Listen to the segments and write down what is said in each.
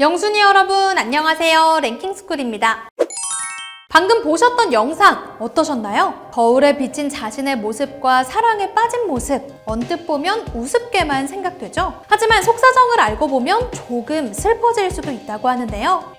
영순이 여러분 안녕하세요 랭킹스쿨입니다 방금 보셨던 영상 어떠셨나요? 거울에 비친 자신의 모습과 사랑에 빠진 모습 언뜻 보면 우습게만 생각되죠? 하지만 속사정을 알고 보면 조금 슬퍼질 수도 있다고 하는데요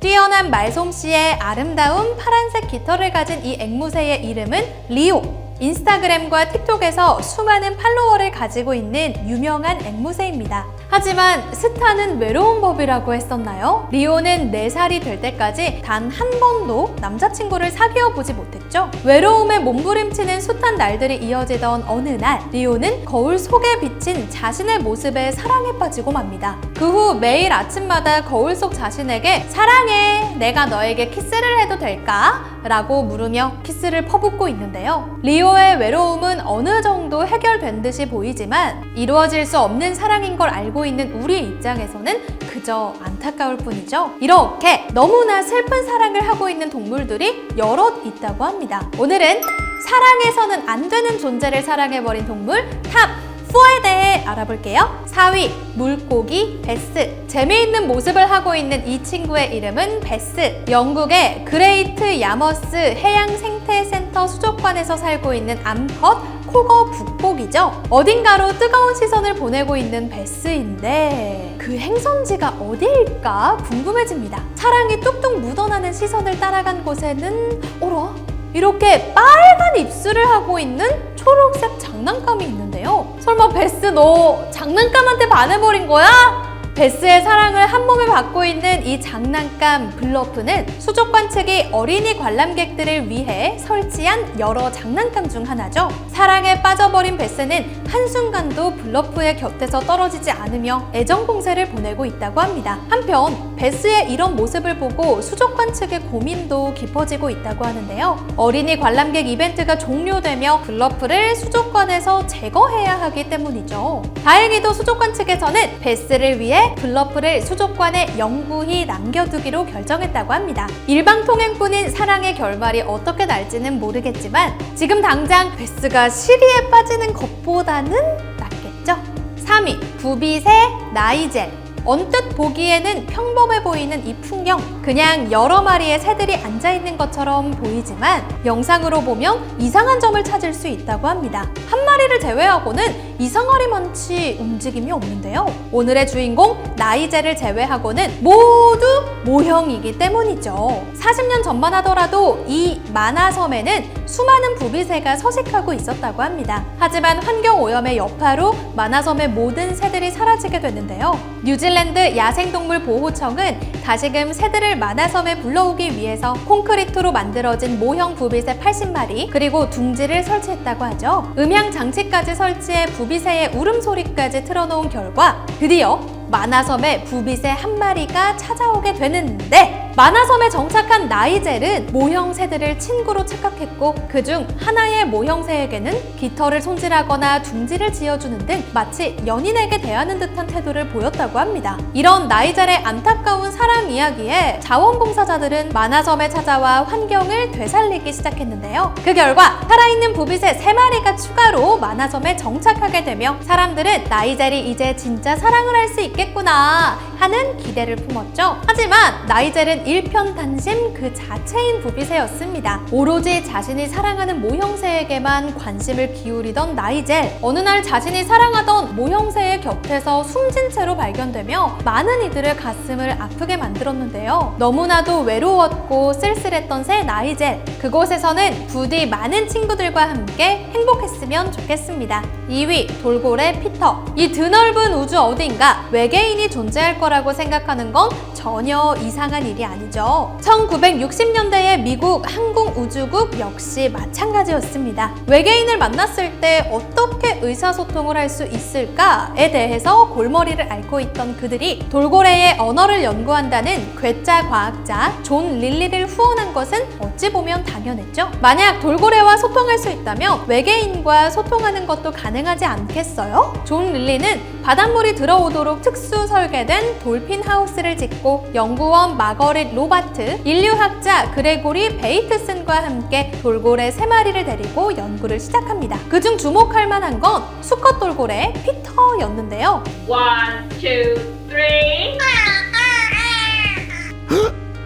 뛰어난 말솜씨에 아름다운 파란색 깃털을 가진 이 앵무새의 이름은 리오. 인스타그램과 틱톡에서 수많은 팔로워를 가지고 있는 유명한 앵무새입니다. 하지만 스타는 외로운 법이라고 했었나요? 리오는 4살이 될 때까지 단 한 번도 남자친구를 사귀어 보지 못했죠. 외로움에 몸부림치는 숱한 날들이 이어지던 어느 날, 리오는 거울 속에 비친 자신의 모습에 사랑에 빠지고 맙니다. 그 후 매일 아침마다 거울 속 자신에게 사랑해, 내가 너에게 키스를 해도 될까? 라고 물으며 키스를 퍼붓고 있는데요. 리오의 외로움은 어느 정도 해결된 듯이 보이지만 이루어질 수 없는 사랑인 걸 알고 있는 우리 입장에서는 그저 안타까울 뿐이죠. 이렇게 너무나 슬픈 사랑을 하고 있는 동물들이 여럿 있다고 합니다. 오늘은 사랑해서는 안 되는 존재를 사랑해버린 동물 탑 4에 대해 알아볼게요. 4위, 물고기 베스. 재미있는 모습을 하고 있는 이 친구의 이름은 베스. 영국의 그레이트 야머스 해양생태센터 수족관에서 살고 있는 암컷 코거 북복이죠. 어딘가로 뜨거운 시선을 보내고 있는 베스인데 그 행선지가 어디일까 궁금해집니다. 사랑이 뚝뚝 묻어나는 시선을 따라간 곳에는 어라? 이렇게 빨간 입술을 하고 있는 초록색 장난감이 있는데요. 설마 베스 너 장난감한테 반해버린 거야? 베스의 사랑을 한 몸에 받고 있는 이 장난감 블러프는 수족관 측이 어린이 관람객들을 위해 설치한 여러 장난감 중 하나죠. 사랑에 빠져버린 베스는 한순간도 블러프의 곁에서 떨어지지 않으며 애정 공세를 보내고 있다고 합니다. 한편 베스의 이런 모습을 보고 수족관 측의 고민도 깊어지고 있다고 하는데요. 어린이 관람객 이벤트가 종료되며 블러프를 수족관에서 제거해야 하기 때문이죠. 다행히도 수족관 측에서는 베스를 위해 블러프를 수족관에 영구히 남겨두기로 결정했다고 합니다. 일방 통행뿐인 사랑의 결말이 어떻게 날지는 모르겠지만 지금 당장 베스가 시리에 빠지는 것보다는 낫겠죠? 3위 부비새 나이젤 언뜻 보기에는 평범해 보이는 이 풍경 그냥 여러 마리의 새들이 앉아 있는 것처럼 보이지만 영상으로 보면 이상한 점을 찾을 수 있다고 합니다. 한 마리를 제외하고는 이상하리만치 움직임이 없는데요. 오늘의 주인공 나이제를 제외하고는 모두 모형이기 때문이죠. 40년 전만 하더라도 이 만화섬에는 수많은 부비새가 서식하고 있었다고 합니다. 하지만 환경 오염의 여파로 만화섬의 모든 새들이 사라지게 됐는데요. 뉴질랜드 야생동물 보호청은 다시금 새들을 만화섬에 불러오기 위해서 콘크리트로 만들어진 모형 부비새 80마리 그리고 둥지를 설치했다고 하죠. 음향 장치까지 설치해 부비 새의 울음소리까지 틀어놓은 결과 드디어 만화섬에 부비새 한 마리가 찾아오게 되는데 만화섬에 정착한 나이젤은 모형 새들을 친구로 착각했고 그중 하나의 모형 새에게는 깃털을 손질하거나 둥지를 지어주는 등 마치 연인에게 대하는 듯한 태도를 보였다고 합니다. 이런 나이젤의 안타까운 사랑 이야기에 자원봉사자들은 만화섬에 찾아와 환경을 되살리기 시작했는데요. 그 결과 살아있는 부비새 세마리가 추가로 만화섬에 정착하게 되며 사람들은 나이젤이 이제 진짜 사랑을 할 수 있겠구나 하는 기대를 품었죠. 하지만 나이젤은 일편단심 그 자체인 부비새였습니다. 오로지 자신이 사랑하는 모형새에게만 관심을 기울이던 나이젤. 어느 날 자신이 사랑하던 모형새의 곁에서 숨진 채로 발견되며 많은 이들의 가슴을 아프게 만들었는데요. 너무나도 외로웠고 쓸쓸했던 새 나이젤. 그곳에서는 부디 많은 친구들과 함께 행복했으면 좋겠습니다. 2위 돌고래 피터. 이 드넓은 우주 어딘가 외계인이 존재할 거라고 생각하는 건 전혀 이상한 일이 아니죠. 1960년대의 미국 항공우주국 역시 마찬가지였습니다. 외계인을 만났을 때 어떻게 의사소통을 할 수 있을까에 대해서 골머리를 앓고 있던 그들이 돌고래의 언어를 연구한다는 괴짜 과학자 존 릴리를 후원한 것은 어찌 보면 당연했죠. 만약 돌고래와 소통할 수 있다면 외계인과 소통하는 것도 가능하지 않겠어요? 존 릴리는 바닷물이 들어오도록 특수 설계된 돌핀 하우스를 짓고 연구원 마거릿 로바트, 인류학자 그레고리 베이트슨과 함께 돌고래 세 마리를 데리고 연구를 시작합니다. 그중 주목할 만한 건 수컷 돌고래 피터였는데요. One, two, three.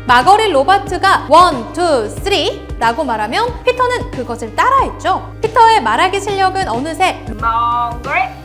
마거릿 로바트가 원, 투, 쓰리 라고 말하면 피터는 그것을 따라했죠. 피터의 말하기 실력은 어느새 Margaret.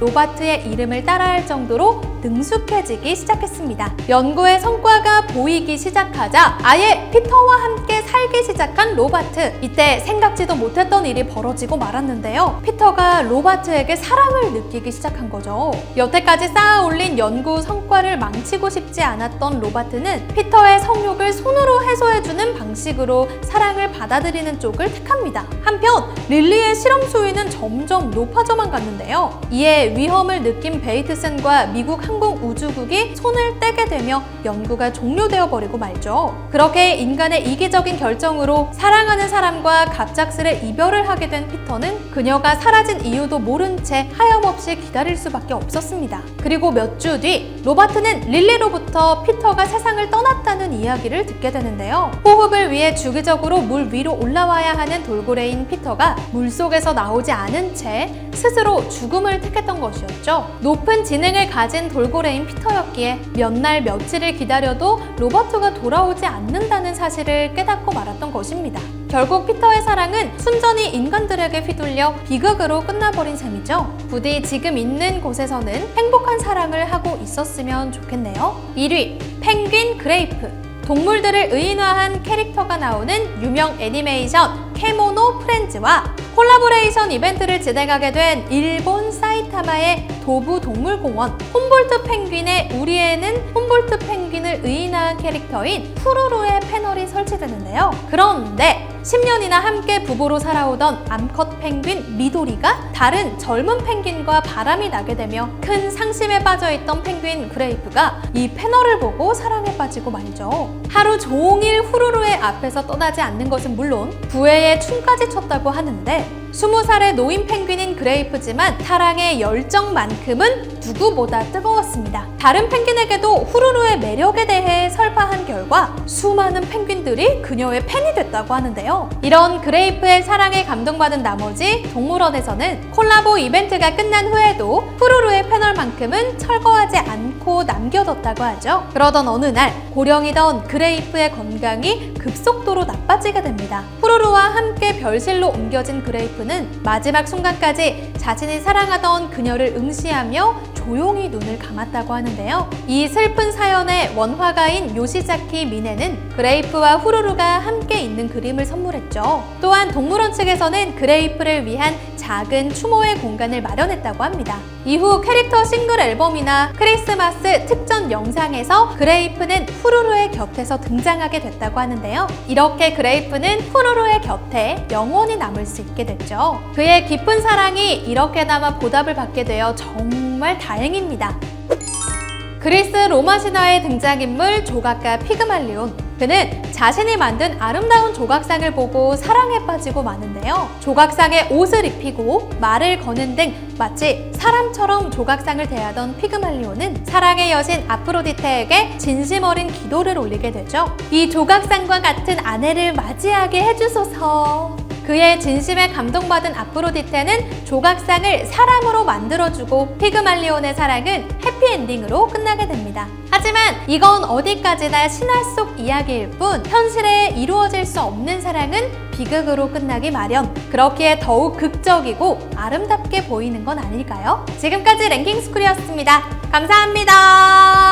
로바트의 이름을 따라할 정도로 능숙해지기 시작했습니다. 연구의 성과가 보이기 시작하자 아예 피터와 함께 살기 시작한 로바트. 이때 생각지도 못했던 일이 벌어지고 말았는데요. 피터가 로바트에게 사랑을 느끼기 시작한 거죠. 여태까지 쌓아 올린 연구 성과를 망치고 싶지 않았던 로바트는 피터의 성욕을 손으로 해소해주는 방식으로 사랑을 받아들이는 쪽을 택합니다. 한편 릴리의 실험 수위는 점점 높아져만 갔는데요. 이에 위험을 느낀 베이트슨과 미국 항공우주국이 손을 떼게 되며 연구가 종료되어 버리고 말죠. 그렇게 인간의 이기적인 결정으로 사랑하는 사람과 갑작스레 이별을 하게 된 피터는 그녀가 사라진 이유도 모른 채 하염없이 기다릴 수밖에 없었습니다. 그리고 몇 주 뒤 로바트는 릴리로부터 피터가 세상을 떠났다는 이야기를 듣게 되는데요. 호흡을 위해 주기적으로 물 위로 올라와야 하는 돌고래인 피터가 물속에서 나오지 않은 채 스스로 죽음을 택했던 것이었죠. 높은 지능을 가진 돌고래인 피터였기에 몇 날 며칠을 기다려도 로버트가 돌아오지 않는다는 사실을 깨닫고 말았던 것입니다. 결국 피터의 사랑은 순전히 인간들에게 휘둘려 비극으로 끝나버린 셈이죠. 부디 지금 있는 곳에서는 행복한 사랑을 하고 있었으면 좋겠네요. 1위 펭귄 그레이프 동물들을 의인화한 캐릭터가 나오는 유명 애니메이션 케모노 프렌즈와 콜라보레이션 이벤트를 진행하게 된 일본 사이타마의 도부 동물공원 홈볼트 펭귄의 우리 애는 홈볼트 펭귄을 의인화한 캐릭터인 푸루루의 패널이 설치되는데요. 그런데 10년이나 함께 부부로 살아오던 암컷 펭귄 미도리가 다른 젊은 펭귄과 바람이 나게 되며 큰 상심에 빠져 있던 펭귄 그레이프가 이 패널을 보고 사랑에 빠지고 말죠. 하루 종일 후루루의 앞에서 떠나지 않는 것은 물론 부애에 춤까지 췄다고 하는데 20살의 노인 펭귄인 그레이프지만 사랑의 열정만큼은 누구보다 뜨거웠습니다. 다른 펭귄에게도 후루루의 매력에 대해 설파한 결과 수많은 펭귄들이 그녀의 팬이 됐다고 하는데요. 이런 그레이프의 사랑에 감동받은 나머지 동물원에서는 콜라보 이벤트가 끝난 후에도 후루루의 패널만큼은 철거하지 않고 남겨뒀다고 하죠. 그러던 어느 날 고령이던 그레이프의 건강이 급속도로 나빠지게 됩니다. 후루루와 함께 별실로 옮겨진 그레이프는 마지막 순간까지 자신이 사랑하던 그녀를 응시하며 조용히 눈을 감았다고 하는데요. 이 슬픈 사연의 원화가인 요시자키 미네는 그레이프와 후루루가 함께 있는 그림을 선물했죠. 또한 동물원 측에서는 그레이프를 위한 작은 추모의 공간을 마련했다고 합니다. 이후 캐릭터 싱글 앨범이나 크리스마스 특전 영상에서 그레이프는 후루루의 곁에서 등장하게 됐다고 하는데요. 이렇게 그레이프는 후루루의 곁에 영원히 남을 수 있게 됐죠. 그의 깊은 사랑이 이렇게나마 보답을 받게 되어 정말 다행입니다. 그리스 로마 신화의 등장인물 조각가 피그말리온. 그는 자신이 만든 아름다운 조각상을 보고 사랑에 빠지고 마는데요. 조각상에 옷을 입히고 말을 거는 등 마치 사람처럼 조각상을 대하던 피그말리온은 사랑의 여신 아프로디테에게 진심 어린 기도를 올리게 되죠. 이 조각상과 같은 아내를 맞이하게 해주소서. 그의 진심에 감동받은 아프로디테는 조각상을 사람으로 만들어주고 피그말리온의 사랑은 해피엔딩으로 끝나게 됩니다. 하지만 이건 어디까지나 신화 속 이야기일 뿐 현실에 이루어질 수 없는 사랑은 비극으로 끝나기 마련. 그렇기에 더욱 극적이고 아름답게 보이는 건 아닐까요? 지금까지 랭킹 스쿨이었습니다. 감사합니다.